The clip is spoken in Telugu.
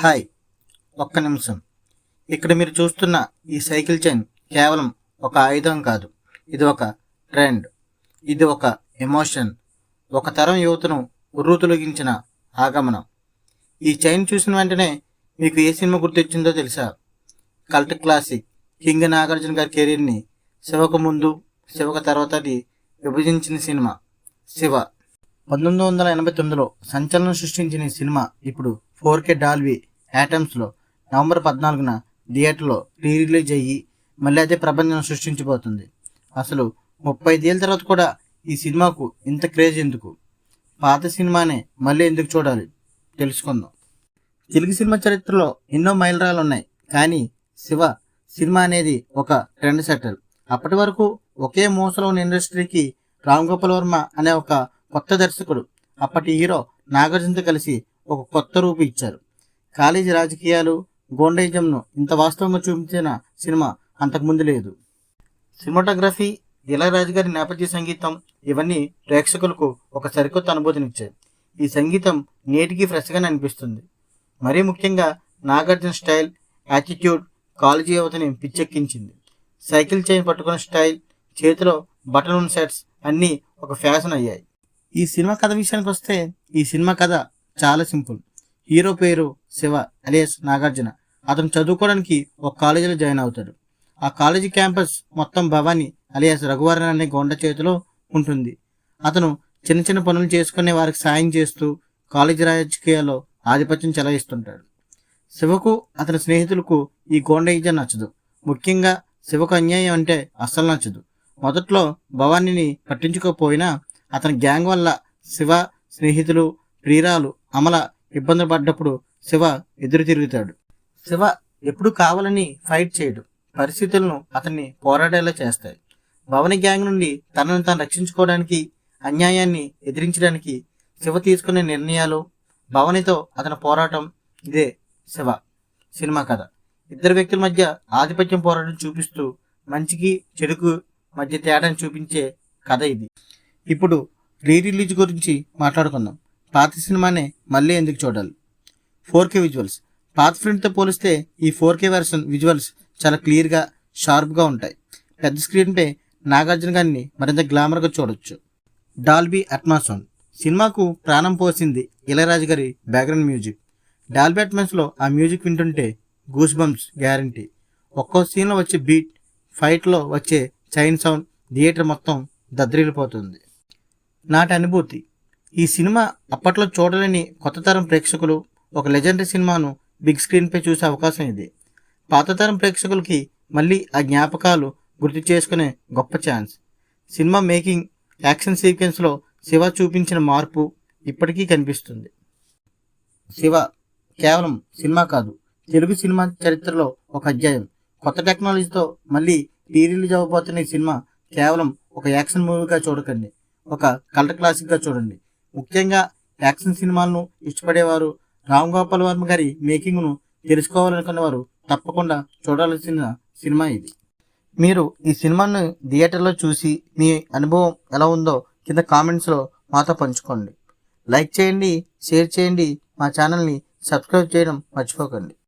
హాయ్ ఒక్క నిమిషం. ఇక్కడ మీరు చూస్తున్న ఈ సైకిల్ చైన్ కేవలం ఒక ఆయుధం కాదు. ఇది ఒక ట్రెండ్. ఇది ఒక ఎమోషన్. ఒక తరం యువతను ఉర్రూతులగించిన ఆగమనం. ఈ చైన్ చూసిన వెంటనే మీకు ఏ సినిమా గుర్తొచ్చిందో తెలుసా? Cult classic. కింగ్ నాగార్జున గారి కెరీర్ని శివకు ముందు శివకు తర్వాత విభజించిన సినిమా. శివ. పంతొమ్మిది వందల ఎనభై తొమ్మిదిలో సంచలనం సృష్టించిన ఈ సినిమా ఇప్పుడు ఫోర్ కే డాల్వి యాటమ్స్లో నవంబర్ పద్నాలుగున థియేటర్లో రీ రిలీజ్ అయ్యి మళ్ళీ అదే ప్రపంచం సృష్టించబోతుంది. అసలు ముప్పై ఐదేళ్ళ తర్వాత కూడా ఈ సినిమాకు ఇంత క్రేజ్ ఎందుకు? పాత సినిమానే మళ్ళీ ఎందుకు చూడాలి? తెలుసుకుందాం. తెలుగు సినిమా చరిత్రలో ఎన్నో మైలురాలు ఉన్నాయి. కానీ శివ సినిమా అనేది ఒక ట్రెండ్ సెటర్ అప్పటి వరకు ఒకే మూసలో ఉన్న ఇండస్ట్రీకి రామ్ గోపాల్ వర్మ అనే ఒక కొత్త దర్శకుడు అప్పటి హీరో నాగార్జునతో కలిసి ఒక కొత్త రూపు ఇచ్చారు. కాలేజీ రాజకీయాలు గోండైజంను ఇంత వాస్తవంగా చూపించిన సినిమా అంతకుముందు లేదు. సినిమాటోగ్రఫీ ఇళయరాజు గారి నేపథ్య సంగీతం ఇవన్నీ ప్రేక్షకులకు ఒక సరికొత్త అనుభూతినిచ్చాయి. ఈ సంగీతం నేటికి ఫ్రెష్గానే అనిపిస్తుంది. మరీ ముఖ్యంగా నాగార్జున స్టైల్ యాటిట్యూడ్ కాలేజీ యువతని పిచ్చెక్కించింది. సైకిల్ చైన్ పట్టుకున్న స్టైల్ చేతిలో బటన్ సెట్స్ అన్నీ ఒక ఫ్యాషన్ అయ్యాయి. ఈ సినిమా కథ విషయానికి వస్తే ఈ సినిమా కథ చాలా సింపుల్. హీరో పేరు శివ అలియస్ నాగార్జున. అతను చదువుకోవడానికి ఒక కాలేజీలో జాయిన్ అవుతాడు. ఆ కాలేజీ క్యాంపస్ మొత్తం భవాని అలియాస్ రఘువరన్ అనే గొండ చేతిలో ఉంటుంది. అతను చిన్న చిన్న పనులు చేసుకునే వారికి సాయం చేస్తూ కాలేజీ రాజకీయాల్లో ఆధిపత్యం చెలాయిస్తుంటాడు. శివకు అతని స్నేహితులకు ఈ గోండయిజం నచ్చదు. ముఖ్యంగా శివకు అన్యాయం అంటే అస్సలు నచ్చదు. మొదట్లో భవానీని పట్టించుకోకపోయినా అతని గ్యాంగ్ వల్ల శివ స్నేహితులు ప్రియురాలు అమల ఇబ్బందులు పడ్డప్పుడు శివ ఎదురు తిరుగుతాడు. శివ ఎప్పుడు కావాలని ఫైట్ చేయడు. పరిస్థితులను అతన్ని పోరాడేలా చేస్తాయి. భవని గ్యాంగ్ నుండి తనను తాను రక్షించుకోవడానికి అన్యాయాన్ని ఎదిరించడానికి శివ తీసుకునే నిర్ణయాలు భవనితో అతని పోరాటం ఇదే శివ సినిమా కథ. ఇద్దరు వ్యక్తుల మధ్య ఆధిపత్యం పోరాటం చూపిస్తూ మంచికి చెడుకు మధ్య తేడాను చూపించే కథ ఇది. ఇప్పుడు రీ రిలీజ్ గురించి మాట్లాడుకుందాం. పాత సినిమానే మళ్ళీ ఎందుకు చూడాలి? Four K visuals. పాత ఫిల్మ్తో పోలిస్తే ఈ ఫోర్ కే వెర్షన్ విజువల్స్ చాలా క్లియర్గా షార్ప్గా ఉంటాయి. పెద్ద స్క్రీన్పై నాగార్జున గారిని మరింత గ్లామర్గా చూడొచ్చు. డాల్బీ అట్మాసౌండ్ సినిమాకు ప్రాణం పోసింది ఇళయరాజు గారి బ్యాక్గ్రౌండ్ మ్యూజిక్. డాల్బీ అట్మాస్లో ఆ మ్యూజిక్ వింటుంటే గూస్ బంప్స్ గ్యారంటీ. ఒక్కో సీన్లో వచ్చే బీట్ ఫైట్లో వచ్చే చైన్ సౌండ్ థియేటర్ మొత్తం దద్దరిల్లిపోతుంది. నాటి అనుభూతి. ఈ సినిమా అప్పట్లో చూడలేని కొత్త తరం ప్రేక్షకులు ఒక లెజెండరీ సినిమాను బిగ్ స్క్రీన్పై చూసే అవకాశం ఇది. పాత తరం ప్రేక్షకులకి మళ్ళీ ఆ జ్ఞాపకాలు గుర్తు చేసుకునే గొప్ప ఛాన్స్. సినిమా మేకింగ్ యాక్షన్ సీక్వెన్స్లో శివ చూపించిన మార్పు ఇప్పటికీ కనిపిస్తుంది. శివ కేవలం సినిమా కాదు తెలుగు సినిమా చరిత్రలో ఒక అధ్యాయం. కొత్త టెక్నాలజీతో మళ్ళీ రీ రిలీజ్ అవ్వబోతున్న ఈ సినిమా కేవలం ఒక యాక్షన్ మూవీగా చూడకండి. ఒక కల్ట్ క్లాసిక్గా చూడండి. ముఖ్యంగా యాక్షన్ సినిమాలను ఇష్టపడేవారు రామ్ గోపాల్ వర్మ గారి మేకింగ్ను తెలుసుకోవాలనుకునేవారు తప్పకుండా చూడాల్సిన సినిమా ఇది. మీరు ఈ సినిమాను థియేటర్లో చూసి మీ అనుభవం ఎలా ఉందో కింద కామెంట్స్లో మాతో పంచుకోండి. లైక్ చేయండి షేర్ చేయండి మా ఛానల్ని సబ్స్క్రైబ్ చేయడం మర్చిపోకండి.